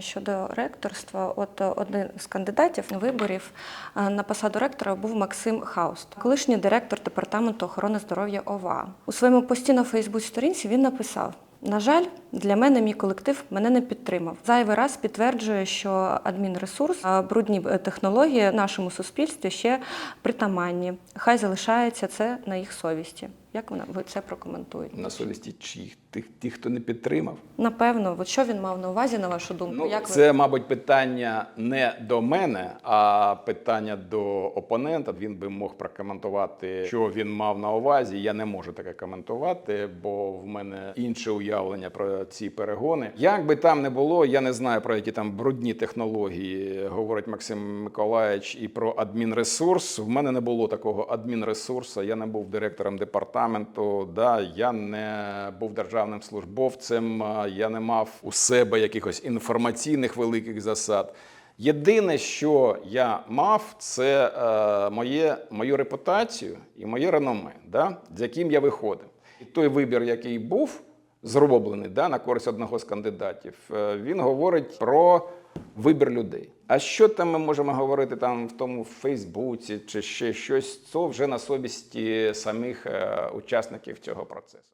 Щодо ректорства, от е, один з кандидатів виборів е, на посаду ректора був Максим Хауст, колишній директор департаменту охорони здоров'я ОВА. У своєму пості на Фейсбук сторінці він написав. На жаль, для мене мій колектив мене не підтримав. Зайвий раз підтверджує, що адмінресурс, брудні е, технології в нашому суспільстві ще притаманні. Хай залишається це на їх совісті. Як вона- ви це прокоментуєте? На совісті чиїх? Тих, тих, хто не підтримав. Напевно, от що він мав на увазі, на вашу думку? Ну, Як ви це, мабуть, питання не до мене, а питання до опонента. Він би мог прокоментувати, що він мав на увазі. Я не можу таке коментувати, бо в мене інше уявлення про ці перегони. Як би там не було, я не знаю про які там брудні технології говорить Максим Миколаївич і про адмінресурс. В мене не було такого адмінресурсу. Я не був директором департаменту. Да, я не був державним службовцем. Я не мав у себе якихось інформаційних великих засад. Єдине, що я мав, це е, моє, мою репутацію і моє реноме, да, з яким я виходив. І той вибір, який був зроблений да, на користь одного з кандидатів, е, він говорить про вибір людей. А що там ми можемо говорити там в тому Фейсбуці чи ще щось, це вже на совісті самих е, учасників цього процесу.